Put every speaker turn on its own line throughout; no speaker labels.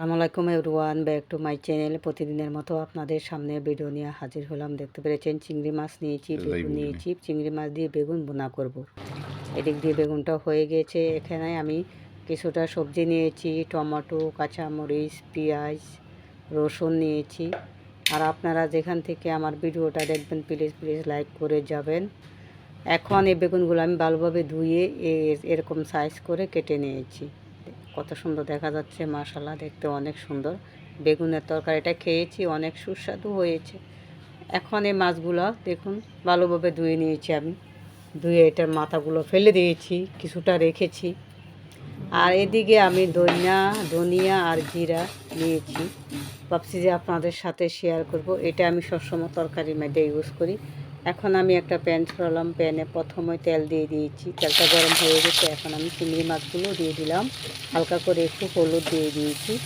আসসালামু আলাইকুম everyone back to my channel. প্রতিদিনের মতো আপনাদের সামনে ভিডিও নিয়ে হাজির হলাম। দেখতে পেরেছেন চিংড়ি মাছ নিয়েছি বেগুন নিয়েছি। চিংড়ি মাছ দিয়ে বেগুন বোনা করব। এদিক দিয়ে বেগুনটা হয়ে গেছে। এখানে আমি কিছুটা সবজি নিয়েছি টমেটো কাঁচামরিচ পেঁয়াজ রসুন নিয়েছি। আর আপনারা যেখান থেকে আমার ভিডিওটা দেখবেন প্লিজ প্লিজ লাইক করে যাবেন। এখন এই বেগুনগুলো আমি ভালোভাবে ধুয়ে এ- এরকম সাইজ করে কেটে নিয়েছি। কত সুন্দর দেখা যাচ্ছে মাশাল্লাহ দেখতে অনেক সুন্দর। বেগুনের তরকারিটা খেয়েছি, অনেক সুস্বাদু হয়েছে। এখন এই মাছগুলো দেখুন, ভালোভাবে ধুয়ে নিয়েছি আমি। ধুয়ে এটার মাথাগুলো ফেলে দিয়েছি, কিছুটা রেখেছি। আর এদিকে আমি ধনিয়া ধনিয়া আর জিরা নিয়েছি। ভাবছি যে আপনাদের সাথে শেয়ার করব। এটা আমি সবসময় তরকারির মধ্যে ইউজ করি। এখন আমি একটা প্যান ছড়ালাম, প্যানে প্রথমে তেল দিয়ে দিয়েছি। তেলটা গরম হয়ে গেছে, এখন আমি চিংড়ি মাছগুলো দিয়ে দিলাম। হালকা করে একটু হলুদ দিয়ে দিয়েছি,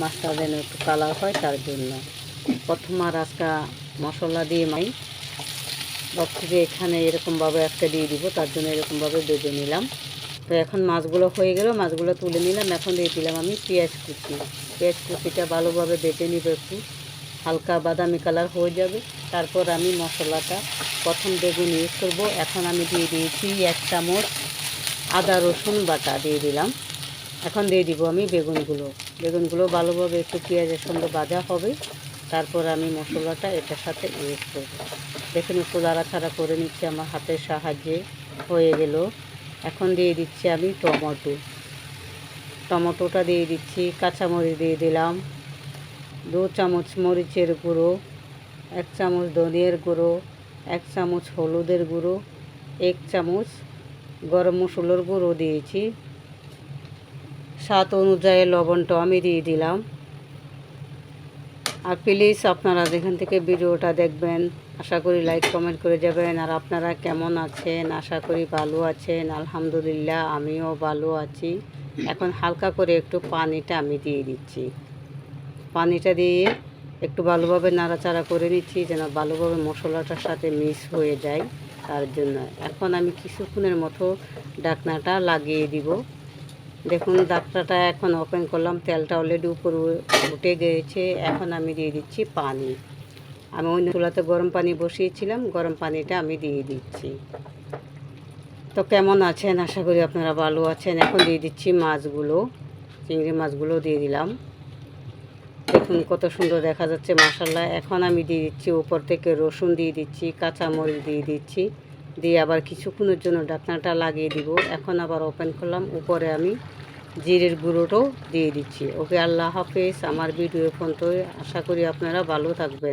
মাছটা যেন একটু কালার হয় তার জন্য। প্রথম আর আজকা মশলা দিয়ে মাই। ভাবছি যে এখানে এরকমভাবে একটা দিয়ে দিব, তার জন্য এরকমভাবে বেজে নিলাম। তো এখন মাছগুলো হয়ে গেল, মাছগুলো তুলে নিলাম। এখন দিয়ে দিলাম আমি পেঁয়াজ কুচি। পেঁয়াজ কুচিটা ভালোভাবে বেটে নিব একটু। হালকা বাদামি কালার হয়ে যাবে। তারপর আমি মশলাটা প্রথম বেগুন ইউজ করব। এখন আমি দিয়ে দিয়েছি এক চামচ আদা রসুন বাটা দিয়ে দিলাম। এখন দিয়ে দিব আমি বেগুনগুলো। বেগুনগুলো ভালোভাবে একটু পেঁয়াজের সঙ্গে ভাজা হবে। তারপর আমি মশলাটা এটার সাথে ইউজ করব। দেখুন, একটু লাড়াছাড়া করে নিচ্ছি, আমার হাতের সাহায্যে হয়ে গেল। এখন দিয়ে দিচ্ছি আমি টমেটো। টমেটোটা দিয়ে দিচ্ছি, কাঁচামরিচ দিয়ে দিলাম, দু চামচ মরিচের গুঁড়ো। এক চামচ ধনিয়ার গুঁড়ো, এক চামচ হলুদের গুঁড়ো, এক চামচ গরম মশলার গুঁড়ো দিয়েছি। স্বাদ অনুযায়ী লবণটা আমি দিয়ে দিলাম। আর প্লিজ আপনারা যেখান থেকে ভিডিওটা দেখবেন, আশা করি লাইক, কমেন্ট করে যাবেন। আর আপনারা কেমন আছেন? আশা করি ভালো আছেন। আলহামদুলিল্লাহ, আমিও ভালো আছি। এখন হালকা করে একটু পানিটা আমি দিয়ে দিচ্ছি। পানিটা দিয়ে একটু ভালোভাবে নাড়াচাড়া করে নিচ্ছি যেন ভালোভাবে মশলাটার সাথে মিক্স হয়ে যায় তার জন্য। এখন আমি কিছুক্ষণের মতো ডাকনাটা লাগিয়ে দিব। দেখুন, ডাকনাটা এখন ওপেন করলাম, তেলটা অলরেডি উপর উঠে গিয়েছে এখন আমি দিয়ে দিচ্ছি পানি। আমি অন্য চুলাতে গরম পানি বসিয়েছিলাম, গরম পানিটা আমি দিয়ে দিচ্ছি। তো কেমন আছেন? আশা করি আপনারা ভালো আছেন। এখন দিয়ে দিচ্ছি মাছগুলো, চিংড়ি মাছগুলো দিয়ে দিলাম। দেখুন, কত সুন্দর দেখা যাচ্ছে মাসাল্লাহ এখন আমি দিয়ে দিচ্ছি উপর থেকে রসুন দিয়ে দিচ্ছি, কাঁচামরিচ দিয়ে দিচ্ছি। দিয়ে আবার কিছুক্ষণের জন্য ঢাকনাটা লাগিয়ে দিব। এখন আবার ওপেন করলাম, উপরে আমি জিরের গুঁড়োটাও দিয়ে দিচ্ছি। ওকে, আল্লাহ হাফেজ। আমার ভিডিও ফোন তো আশা করি আপনারা ভালো থাকবেন।